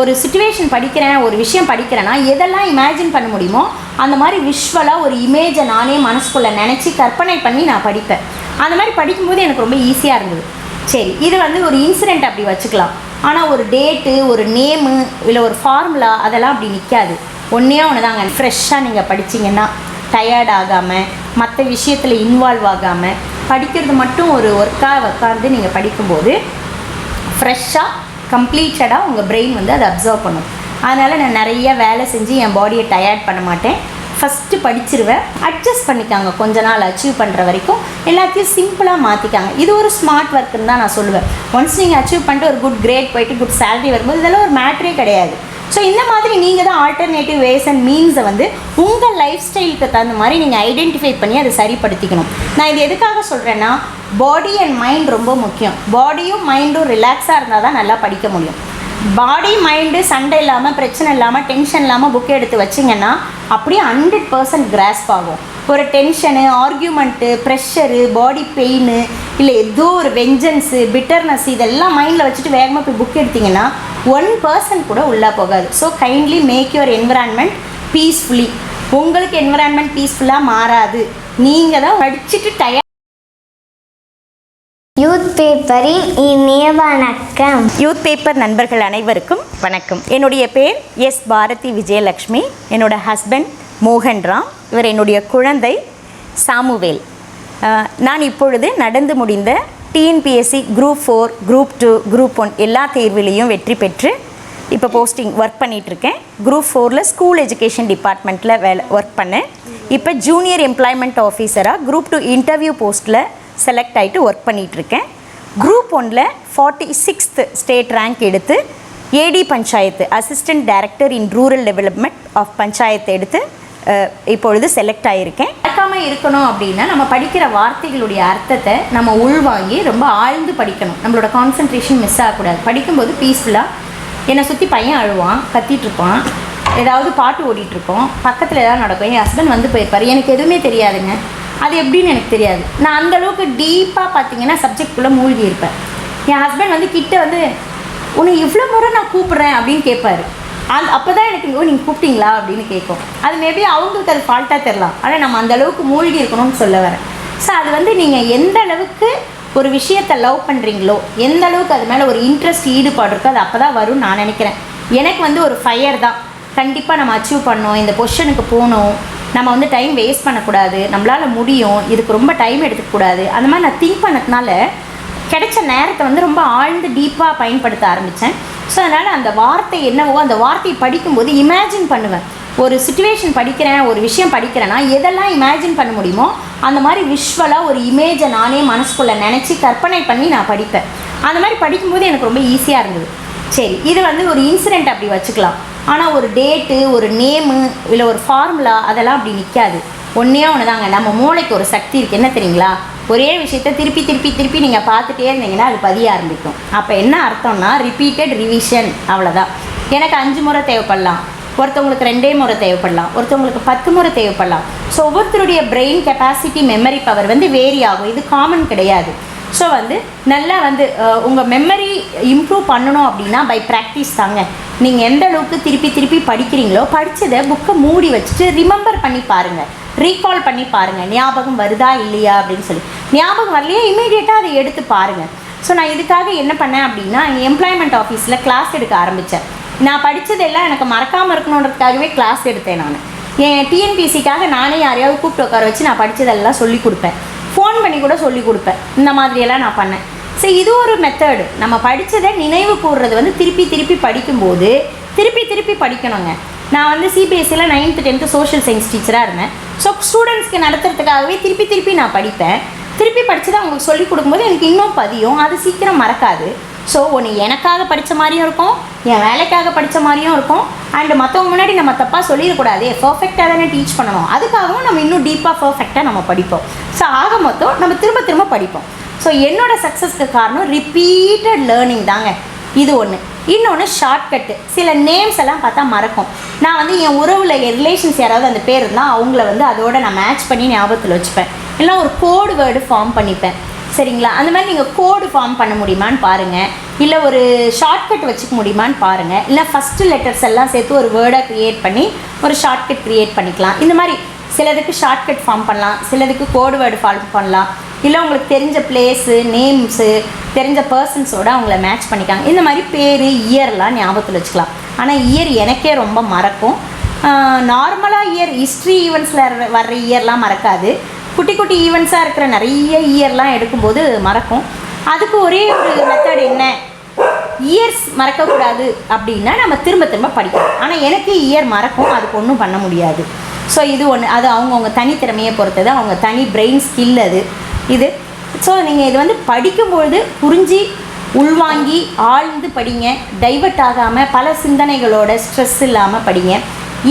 ஒரு சுச்சுவேஷன் படிக்கிறேன் ஒரு விஷயம் படிக்கிறேன்னா எதெல்லாம் இமேஜின் பண்ண முடியுமோ அந்த மாதிரி விஷுவலாக ஒரு இமேஜை நானே மனசுக்குள்ளே நினச்சி கற்பனை பண்ணி நான் படிப்பேன். அந்த மாதிரி படிக்கும்போது எனக்கு ரொம்ப ஈஸியாக இருந்தது. சரி இது வந்து ஒரு இன்சிடெண்ட் அப்படி வச்சுக்கலாம். ஆனால் ஒரு டேட்டு ஒரு நேமு இல்லை ஒரு ஃபார்முலா அதெல்லாம் அப்படி நிற்காது ஒன்றே ஒன்று தாங்க ஃப்ரெஷ்ஷாக நீங்கள் படிச்சீங்கன்னா டயர்ட் ஆகாமல் மற்ற விஷயத்தில் இன்வால்வ் ஆகாமல் படிக்கிறது மட்டும் ஒரு ஒர்க்காக உட்காந்து நீங்கள் படிக்கும்போது ஃப்ரெஷ்ஷாக கம்ப்ளீட்டடாக உங்கள் பிரெயின் வந்து அதை அப்சர்வ் பண்ணும். அதனால் நான் நிறைய வேலை செஞ்சு என் பாடியை டயர்ட் பண்ண மாட்டேன். ஃபஸ்ட்டு படிச்சிருவேன். அட்ஜஸ்ட் பண்ணிக்காங்க. கொஞ்ச நாள் அச்சீவ் பண்ணுற வரைக்கும் எல்லாத்தையும் சிம்பிளாக மாற்றிக்காங்க இது ஒரு ஸ்மார்ட் ஒர்க்குன்னு தான் நான் சொல்லுவேன். ஒன்ஸ் நீங்கள் அச்சீவ் பண்ணிட்டு ஒரு குட் கிரேட் போயிட்டு குட் சேலரி வரும்போது இதெல்லாம் ஒரு மேட்ரே கிடையாது. ஸோ இந்த மாதிரி நீங்கள் தான் ஆல்டர்னேட்டிவ் வேஸ் அண்ட் மீன்ஸை வந்து உங்கள் லைஃப் ஸ்டைலுக்கு தகுந்த மாதிரி நீங்கள் ஐடென்டிஃபை பண்ணி அதை சரிப்படுத்திக்கணும். நான் இது எதுக்காக சொல்கிறேன்னா பாடி அண்ட் மைண்ட் ரொம்ப முக்கியம். பாடியும் மைண்டும் ரிலாக்ஸாக இருந்தால் தான் நல்லா படிக்க முடியும். பாடி மைண்டு சண்டை இல்லாமல் பிரச்சனை இல்லாமல் டென்ஷன் இல்லாமல் புக் எடுத்து வச்சிங்கன்னா அப்படியே ஹண்ட்ரட் பர்சன்ட் கிராஸ்ப் ஆகும். ஒரு tension argument pressure body pain இல்லை ஏதோ ஒரு வெஞ்சன்ஸு பிட்டர்னஸ் இதெல்லாம் மைண்டில் வச்சுட்டு வேகமாக போய் புக் எடுத்தீங்கன்னா ஒன் பர்சன்ட் கூட உள்ளே போகாது. So kindly make your environment peacefully உங்களுக்கு என்விரான்மெண்ட் பீஸ்ஃபுல்லாக மாறாது. நீங்கள் தான் படிச்சுட்டு டயர் யூத் பேப்பரின் இனிய வணக்கம். யூத் பேப்பர் நண்பர்கள் அனைவருக்கும் வணக்கம். என்னுடைய பேர் எஸ் பாரதி விஜயலக்ஷ்மி என்னோட ஹஸ்பண்ட் மோகன்ராம் இவர் என்னுடைய குழந்தை சாமுவேல். நான் இப்பொழுது நடந்து முடிந்த TNPSC group four group two group one எல்லா தேர்விலையும் வெற்றி பெற்று இப்போ போஸ்டிங் ஒர்க் பண்ணிகிட்ருக்கேன் குரூப் ஃபோரில் ஸ்கூல் எஜுகேஷன் டிபார்ட்மெண்ட்டில் வேலை ஒர்க் பண்ணேன். இப்போ ஜூனியர் எம்ப்ளாய்மெண்ட் ஆஃபீஸராக குரூப் டூ இன்டர்வியூ போஸ்ட்டில் செலக்ட் ஆகிட்டு ஒர்க் பண்ணிகிட்ருக்கேன் குரூப் ஒனில் ஃபார்ட்டி சிக்ஸ்த் ஸ்டேட் ரேங்க் எடுத்து AD panchayat assistant director in rural development of panchayat எடுத்து இப்பொழுது செலக்ட் ஆகியிருக்கேன் மறக்காமல் இருக்கணும் அப்படின்னா நம்ம படிக்கிற வார்த்தைகளுடைய அர்த்தத்தை நம்ம உள்வாங்கி ரொம்ப ஆழ்ந்து படிக்கணும். நம்மளோட கான்சன்ட்ரேஷன் மிஸ் ஆகக்கூடாது. படிக்கும்போது பீஸ்ஃபுல்லாக என்னை சுற்றி பையன் அழுவான் கத்திட்டு இருப்பான். ஏதாவது பாட்டு ஓடிட்டுருக்கோம். பக்கத்தில் ஏதாவது நடக்கும். என் ஹஸ்பண்ட் வந்து போயிருப்பார். எனக்கு எதுவுமே தெரியாதுங்க. அது எப்படின்னு எனக்கு தெரியாது. நான் அந்த அளவுக்கு டீப்பாக பார்த்தீங்கன்னா சப்ஜெக்ட்குள்ளே மூழ்கி இருப்பேன். என் ஹஸ்பண்ட் வந்து கிட்ட வந்து உன்னை இவ்வளோ முறை நான் கூப்பிட்றேன் அப்படின்னு கேட்பாரு அந்த அப்போ தான் எனக்கு ஓ நீங்கள் கூப்பிட்டீங்களா? அப்படின்னு கேட்கும். அது மேபி அவங்களுக்கு அது ஃபால்ட்டாக தெரிலாம் ஆனால் நம்ம அந்த அளவுக்கு மூழ்கி இருக்கணும்னு சொல்ல வரேன். ஸோ அது வந்து நீங்கள் எந்த அளவுக்கு ஒரு விஷயத்தை லவ் பண்ணுறீங்களோ எந்த அளவுக்கு அது மேலே ஒரு இன்ட்ரெஸ்ட் ஈடுபாடு இருக்கோ அது அப்போ தான் வரும்னு நான் நினைக்கிறேன். எனக்கு வந்து ஒரு ஃபயர் தான். கண்டிப்பாக நம்ம அச்சீவ் பண்ணோம் இந்த பொஷனுக்கு போகணும். நம்ம வந்து டைம் வேஸ்ட் பண்ணக்கூடாது. நம்மளால் முடியும். இதுக்கு ரொம்ப டைம் எடுத்துக்கக்கூடாது. அந்த மாதிரி நான் திங்க் பண்ணதுனால கிடைச்ச நேரத்தை வந்து ரொம்ப ஆழ்ந்து டீப்பாக பயன்படுத்த ஆரம்பித்தேன் ஸோ அதனால் அந்த வார்த்தை என்னவோ அந்த வார்த்தையை படிக்கும்போது இமேஜின் பண்ணுவேன். ஒரு சுச்சுவேஷன் படிக்கிறேன் ஒரு விஷயம் படிக்கிறேன்னா எதெல்லாம் இமேஜின் பண்ண முடியுமோ அந்த மாதிரி விஷுவலாக ஒரு இமேஜை நானே மனசுக்குள்ளே நினச்சி கற்பனை பண்ணி நான் படிப்பேன். அந்த மாதிரி படிக்கும்போது எனக்கு ரொம்ப ஈஸியாக இருந்தது. சரி இது வந்து ஒரு இன்சிடெண்ட் அப்படி வச்சுக்கலாம். ஆனால் ஒரு டேட்டு ஒரு நேமு இல்லை ஒரு ஃபார்முலா அதெல்லாம் அப்படி நிற்காது ஒன்றே ஒன்று தாங்க நம்ம மூளைக்கு ஒரு சக்தி இருக்குது என்ன தெரியுங்களா? ஒரே விஷயத்த திருப்பி திருப்பி திருப்பி நீங்கள் பார்த்துட்டே இருந்தீங்கன்னா அது பதிய ஆரம்பிக்கும். அப்போ என்ன அர்த்தம்னா ரிப்பீட்டட் ரிவிஷன் அவ்வளோதான் எனக்கு அஞ்சு முறை தேவைப்படலாம். ஒருத்தவங்களுக்கு ரெண்டே முறை தேவைப்படலாம். ஒருத்தவங்களுக்கு பத்து முறை தேவைப்படலாம். ஸோ ஒவ்வொருத்தருடைய பிரெயின் கெப்பாசிட்டி மெமரி பவர் வந்து வேரி ஆகும். இது காமன் கிடையாது. ஸோ வந்து நல்லா வந்து உங்கள் மெமரி இம்ப்ரூவ் பண்ணணும் அப்படின்னா பை ப்ராக்டிஸ் தாங்க. நீங்கள் எந்த அளவுக்கு திருப்பி திருப்பி படிக்கிறீங்களோ படித்ததை புக்கை மூடி வச்சுட்டு ரிமெம்பர் பண்ணி பாருங்கள் ரீகால் பண்ணி பாருங்கள் ஞாபகம் வருதா இல்லையா அப்படின்னு சொல்லி. ஞாபகம் வரலையா? இமீடியட்டாக அதை எடுத்து பாருங்கள் ஸோ நான் இதுக்காக என்ன பண்ணேன் அப்படின்னா எம்ப்ளாய்மெண்ட் ஆஃபீஸில் கிளாஸ் எடுக்க ஆரம்பித்தேன் நான் படித்ததெல்லாம் எனக்கு மறக்காமல் இருக்கணுன்றதுக்காகவே கிளாஸ் எடுத்தேன் நான். என் டிஎன்பிசிக்காக நானே யாரையாவது கூப்பிட்டு உட்கார வச்சு நான் படித்ததெல்லாம் சொல்லி கொடுப்பேன். ஃபோன் பண்ணி கூட சொல்லி கொடுப்பேன். இந்த மாதிரியெல்லாம் நான் பண்ணேன். ஸோ இது ஒரு மெத்தடு நம்ம படித்ததை நினைவு கூறுறது வந்து திருப்பி திருப்பி படிக்கும்போது திருப்பி திருப்பி படிக்கணுங்க. நான் வந்து சிபிஎஸ்சியில் நைன்த்து டென்த்து சோஷியல் சயின்ஸ் டீச்சராக இருந்தேன். ஸோ ஸ்டூடெண்ட்ஸ்க்கு நடத்துறதுக்காகவே திருப்பி திருப்பி நான் படிப்பேன். திருப்பி படித்து தான் அவங்களுக்கு சொல்லிக் கொடுக்கும்போது எனக்கு இன்னும் பதியும். அது சீக்கிரம் மறக்காது. ஸோ ஒன்று எனக்காக படித்த மாதிரியும் இருக்கும். என் வேலைக்காக படித்த மாதிரியும் இருக்கும். அண்டு மற்றவங்க முன்னாடி நம்ம தப்பாக சொல்லிடக்கூடாது. பர்ஃபெக்டாக தானே டீச் பண்ணணும். அதுக்காகவும் நம்ம இன்னும் டீப்பாக பர்ஃபெக்டாக நம்ம படிப்போம். ஸோ ஆக மொத்தம் நம்ம திரும்ப திரும்ப படிப்போம். ஸோ என்னோடய சக்ஸஸ்க்கு காரணம் ரிப்பீட்டட் லேர்னிங் தாங்க. இது ஒன்று இன்னொன்று ஷார்ட்கட்டு சில நேம்ஸ் எல்லாம் பார்த்தா மறக்கும். நான் வந்து என் உறவில் என் ரிலேஷன்ஸ் யாராவது அந்த பேர் இருந்தால் அவங்கள வந்து அதோட நான் மேட்ச் பண்ணி ஞாபகத்தில் வச்சுப்பேன். இல்லை ஒரு கோடு வேர்டு ஃபார்ம் பண்ணிப்பேன். சரிங்களா? அந்த மாதிரி நீங்கள் கோடு ஃபார்ம் பண்ண முடியுமான்னு பாருங்கள் இல்லை ஒரு ஷார்ட்கட் வச்சுக்க முடியுமான்னு பாருங்கள் இல்லை ஃபஸ்ட்டு லெட்டர்ஸ் எல்லாம் சேர்த்து ஒரு வேர்டாக க்ரியேட் பண்ணி ஒரு ஷார்ட்கட் க்ரியேட் பண்ணிக்கலாம். இந்த மாதிரி சிலதுக்கு ஷார்ட்கட் ஃபார்ம் பண்ணலாம் சிலதுக்கு கோடு வேர்டு ஃபார்ம் பண்ணலாம். இல்லை உங்களுக்கு தெரிஞ்ச பிளேஸு நேம்ஸு தெரிஞ்ச பர்சன்ஸோட அவங்கள மேட்ச் பண்ணிக்காங்க. இந்த மாதிரி பேர் இயர்லாம் ஞாபகத்தில் வச்சுக்கலாம். ஆனால் இயர் எனக்கே ரொம்ப மறக்கும். நார்மலாக இயர் ஹிஸ்ட்ரி ஈவெண்ட்ஸில் வர்ற இயர்லாம் மறக்காது. குட்டி குட்டி ஈவெண்ட்ஸாக இருக்கிற நிறைய இயர்லாம் எடுக்கும்போது மறக்கும். அதுக்கு ஒரே ஒரு மெத்தட் என்ன? இயர்ஸ் மறக்கக்கூடாது அப்படின்னா நம்ம திரும்ப திரும்ப படிக்கணும். ஆனால் எனக்கு இயர் மறக்கும். அதுக்கு ஒன்றும் பண்ண முடியாது. ஸோ இது ஒன்று அது அவங்கவுங்க தனித்திறமையை பொறுத்தது. அவங்க தனி பிரெயின் ஸ்கில் அது. இது. ஸோ நீங்கள் இது வந்து படிக்கும்பொழுது புரிஞ்சு உள்வாங்கி ஆழ்ந்து படிங்க. டைவர்ட் ஆகாமல் பல சிந்தனைகளோட ஸ்ட்ரெஸ் இல்லாமல் படிங்க.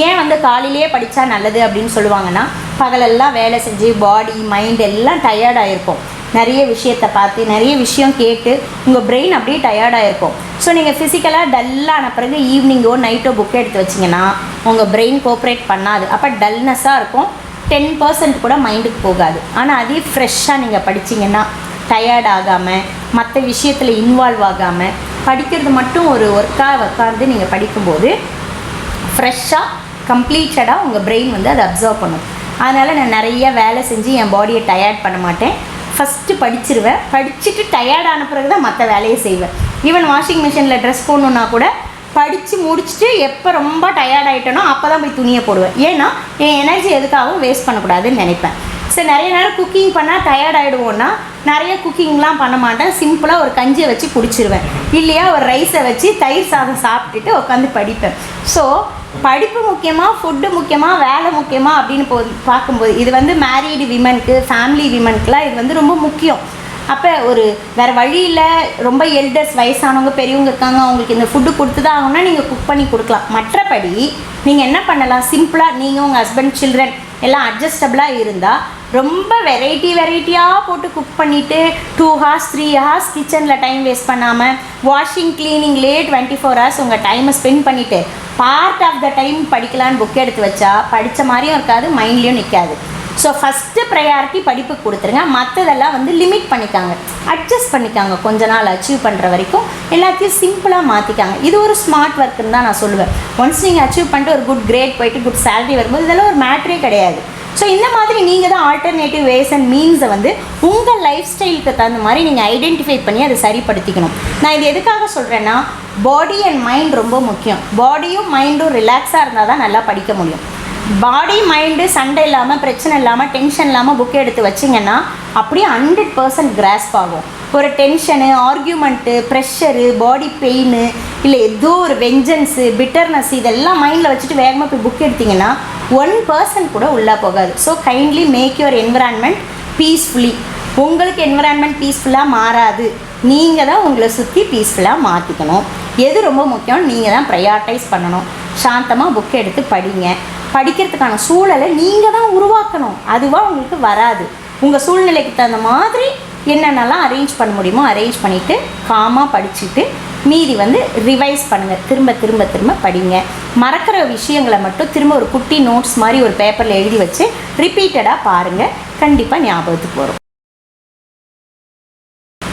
ஏன் வந்து காலையிலேயே படித்தா நல்லது அப்படின்னு சொல்லுவாங்கன்னா பகலெல்லாம் வேலை செஞ்சு பாடி மைண்ட் எல்லாம் டயர்டாக இருக்கும் நிறைய விஷயத்தை பார்த்து நிறைய விஷயம் கேட்டு உங்கள் பிரெயின் அப்படியே டயர்டாக இருக்கும் ஸோ நீங்கள் ஃபிசிக்கலாக டல்லான பிறகு ஈவினிங்கோ நைட்டோ புக் எடுத்து வச்சிங்கன்னா உங்கள் பிரெயின் கோஆப்ரேட் பண்ணாது. அப்போ டல்னஸ்ஸாக இருக்கும். டென் பர்சன்ட் கூட மைண்டுக்கு போகாது. ஆனால் அதே ஃப்ரெஷ்ஷாக நீங்கள் படிச்சீங்கன்னா டயர்ட் ஆகாமல் மற்ற விஷயத்தில் இன்வால்வ் ஆகாமல் படிக்கிறது மட்டும் ஒரு ஒர்க்காக உட்காந்து நீங்கள் படிக்கும்போது ஃப்ரெஷ்ஷாக கம்ப்ளீட்டடாக உங்கள் பிரெயின் வந்து அதை அப்சர்வ் பண்ணும். அதனால் நான் நிறைய வேலை செஞ்சு என் பாடியை டயர்ட் பண்ண மாட்டேன். ஃபஸ்ட்டு படிச்சிருவேன். படிச்சுட்டு டயர்டான பிறகு தான் மற்ற வேலையை செய்வேன். ஈவன் வாஷிங் மிஷினில் ட்ரெஸ் போடணுன்னா கூட படித்து முடிச்சுட்டு எப்போ ரொம்ப டயர்ட் ஆகிட்டனோ அப்போ தான் போய் துணியை போடுவேன். ஏன்னா என் எனர்ஜி எதுக்காகவும் வேஸ்ட் பண்ணக்கூடாதுன்னு நினைப்பேன். சரி நிறைய நேரம் குக்கிங் பண்ணால் டயர்ட் ஆகிடுவோன்னா நிறைய குக்கிங்லாம் பண்ண மாட்டேன். சிம்பிளாக ஒரு கஞ்சியை வச்சு குடிச்சிருவேன். இல்லையா ஒரு ரைஸை வச்சு தயிர் சாதம் சாப்பிட்டுட்டு உட்காந்து படிப்பேன். ஸோ படிப்பு முக்கியமாக ஃபுட்டு முக்கியமாக வேலை முக்கியமாக அப்படின்னு போ பார்க்கும்போது இது வந்து மேரீடு விமனுக்கு ஃபேமிலி விமனுக்குலாம் இது வந்து ரொம்ப முக்கியம். அப்போ ஒரு வேறு வழியில் ரொம்ப எல்டர்ஸ் வயசானவங்க பெரியவங்க இருக்காங்க அவங்களுக்கு இந்த ஃபுட்டு கொடுத்து தான் ஆகணும்னா நீங்கள் குக் பண்ணி கொடுக்கலாம். மற்றபடி நீங்கள் என்ன பண்ணலாம்? சிம்பிளாக நீங்கள் உங்கள் ஹஸ்பண்ட் சில்ட்ரன் எல்லாம் அட்ஜஸ்டபிளாக இருந்தால் ரொம்ப வெரைட்டி வெரைட்டியாக போட்டு குக் பண்ணிவிட்டு டூ ஹார்ஸ் த்ரீ ஹார்ஸ் கிச்சனில் டைம் வேஸ்ட் பண்ணாமல் வாஷிங் க்ளீனிங்லேயே டுவெண்ட்டி ஃபோர் ஹவர்ஸ் உங்கள் டைமை ஸ்பெண்ட் பண்ணிவிட்டு பார்ட் ஆஃப் த டைம் படிக்கலான்னு புக் எடுத்து வச்சா படித்த மாதிரியும் இருக்காது மைண்ட்லேயும் நிற்காது ஸோ ஃபஸ்ட்டு ப்ரையாரிட்டி படிப்புக்கு கொடுத்துருங்க. மற்றதெல்லாம் வந்து லிமிட் பண்ணிக்காங்க. அட்ஜஸ்ட் பண்ணிக்காங்க. கொஞ்ச நாள் அச்சீவ் பண்ணுற வரைக்கும் எல்லாத்தையும் சிம்பிளாக மாற்றிக்காங்க இது ஒரு ஸ்மார்ட் ஒர்க்குன்னு தான் நான் சொல்லுவேன். ஒன்ஸ் நீங்கள் அச்சீவ் பண்ணிட்டு ஒரு குட் கிரேட் போயிட்டு குட் சேலரி வரும்போது இதெல்லாம் ஒரு மேட்ரே கிடையாது. ஸோ இந்த மாதிரி நீங்கள் தான் ஆல்டர்னேட்டிவ் வேஸ் அண்ட் மீன்ஸை வந்து உங்கள் லைஃப் ஸ்டைலுக்கு தகுந்த மாதிரி நீங்கள் ஐடென்டிஃபை பண்ணி அதை சரிப்படுத்திக்கணும். நான் இது எதுக்காக சொல்கிறேன்னா பாடி அண்ட் மைண்ட் ரொம்ப முக்கியம். பாடியும் மைண்டும் ரிலாக்ஸாக இருந்தால் தான் நல்லா படிக்க முடியும். பாடி மைண்டு சண்டை இல்லாமல் பிரச்சனை இல்லாமல் டென்ஷன் இல்லாமல் புக் எடுத்து வச்சிங்கன்னா அப்படியே ஹண்ட்ரட் பர்சன்ட் கிராஸ்ப் ஆகும். ஒரு tension argument pressure body pain இல்லை ஏதோ ஒரு வெஞ்சன்ஸு பிட்டர்னஸ் இதெல்லாம் மைண்டில் வச்சுட்டு வேகமாக போய் புக் எடுத்தீங்கன்னா ஒன் பர்சன்ட் கூட உள்ளே போகாது. So kindly make your environment peacefully உங்களுக்கு என்விரான்மெண்ட் பீஸ்ஃபுல்லாக மாறாது. நீங்கள் தான் உங்களை சுற்றி பீஸ்ஃபுல்லாக மாற்றிக்கணும் எது ரொம்ப முக்கியம் நீங்கள் தான் ப்ரையார்டைஸ் பண்ணணும். சாந்தமாக புக் எடுத்து படிங்க. படிக்கிறதுக்கான சூழலை நீங்கள் தான் உருவாக்கணும். அதுவாக உங்களுக்கு வராது. உங்கள் சூழ்நிலைக்கு தகுந்த மாதிரி என்னென்னலாம் அரேஞ்ச் பண்ண முடியுமோ அரேஞ்ச் பண்ணிவிட்டு காமாக படிச்சுட்டு மீதி வந்து ரிவைஸ் பண்ணுங்கள் திரும்ப திரும்ப திரும்ப படிங்க. மறக்கிற விஷயங்களை மட்டும் திரும்ப ஒரு குட்டி நோட்ஸ் மாதிரி ஒரு பேப்பரில் எழுதி வச்சு ரிப்பீட்டடாக பாருங்கள் கண்டிப்பாக ஞாபகத்துக்கு வரும்.